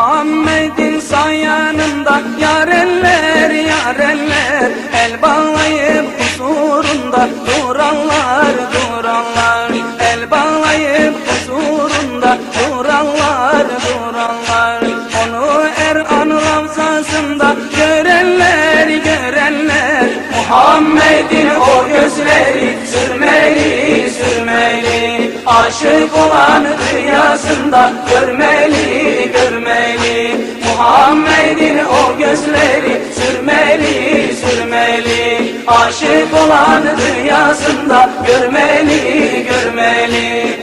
Muhammed'in sayanında yarenler yarenler El bağlayıp huzurunda duranlar duranlar. El bağlayıp huzurunda duranlar duranlar. Onu Er'an ravzasında görenler görenler. Muhammed'in o gözleri sürmeli sürmeli. Aşık olan rüyasında görmeli görmeli Muhammed'in o gözleri sürmeli sürmeli. Aşık olan rüyasında görmeli görmeli.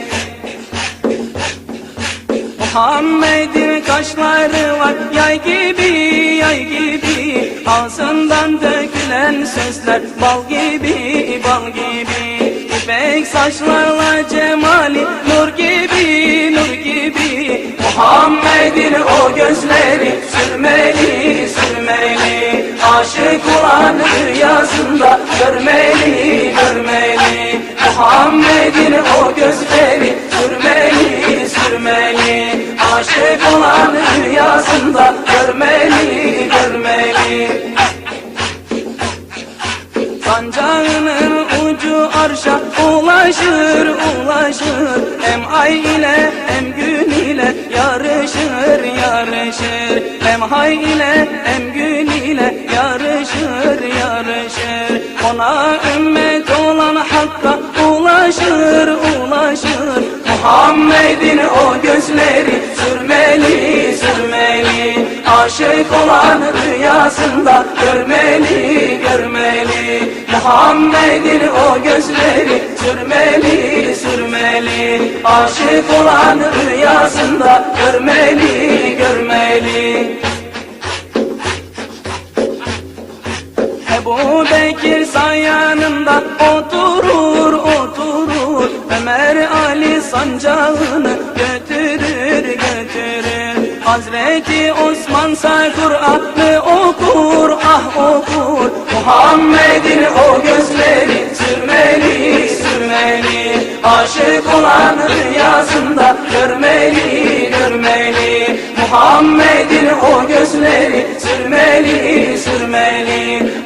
Muhammed'in kaşları var yay gibi yay gibi. Ağzından dökülen sözler bal gibi bal gibi. İpek saçlarla cemali nur gibi Muhammed'in o gözleri sürmeli sürmeli. Aşık olan rüyasında görmeli görmeli. Muhammed'in o gözleri sürmeli sürmeli. Aşık olan rüyasında görmeli görmeli. Sancağının ucu arşa ulaşır ulaşır. Hem ay ile hem gün ay ile hem gün ile yarışır yarışır. Ona ümmet olan hakka ulaşır ulaşır. Muhammed'in o gözleri sürmeli sürmeli. Aşık olan rüyasında görmeli görmeli. Muhammed'in o gözleri sürmeli sürmeli. Aşık olan rüyasında görmeli oturur oturur Ömer Ali sancağını götürür götürür. Hazreti Osman say Kur'an'ı okur ah okur. Muhammed'in o gözleri sürmeli sürmeli. Aşık olan rüyasında görmeli görmeli. Muhammed'in o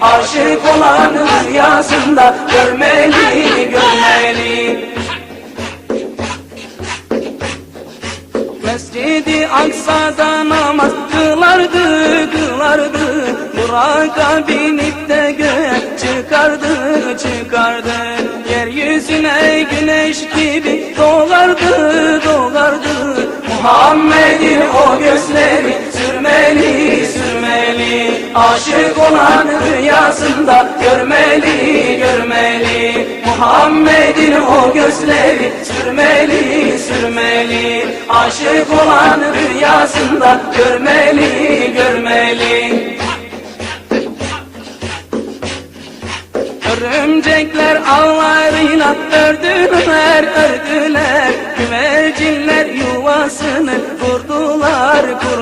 Aşık olan rüyasında görmeli görmeli. Mescidi Aksa'da namaz kılardı kılardı. Buraka binip de göğe çıkardı çıkardı. Yeryüzüne güneş gibi doğardı doğardı Muhammed'in o gözleri Aşık olan rüyasında görmeli görmeli. Muhammed'in o gözleri sürmeli sürmeli. Aşık olan rüyasında görmeli görmeli. Örümcekler ağlarıyla ördüler, ördüler. Güvercinler yuvasını kurdular, kurdular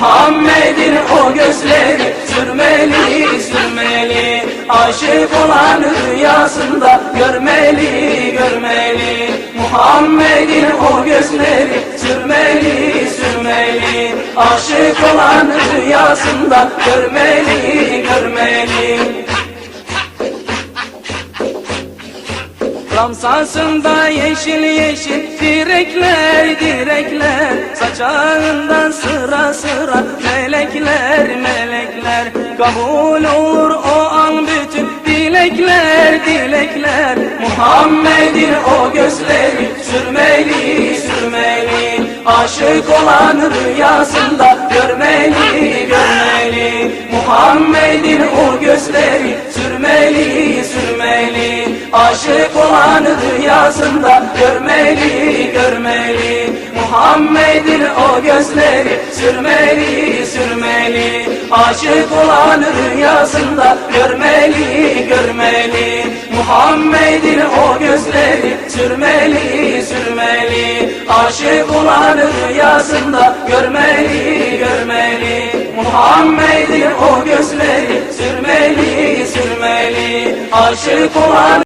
Muhammed'in o gözleri sürmeli, sürmeli. Aşık olan rüyasında görmeli, görmeli. Muhammed'in o gözleri sürmeli, sürmeli. Aşık olan rüyasında görmeli, görmeli Ramsasında yeşil yeşil direkler direkler. Saçağında sıra sıra melekler melekler. Kabul olur o an bütün dilekler dilekler. Muhammed'in o gözleri sürmeli sürmeli. Aşık olan rüyasında görmeli görmeli. Muhammed'in o gözleri sürmeli sürmeli Aşık olan rüyasında görmeli görmeli. Muhammed'in o gözleri sürmeli sürmeli. Aşık olan rüyasında görmeli görmeli. Muhammed'in o gözleri sürmeli sürmeli. Aşık olan rüyasında görmeli görmeli. Muhammed'in o gözleri sürmeli sürmeli. Aşık olan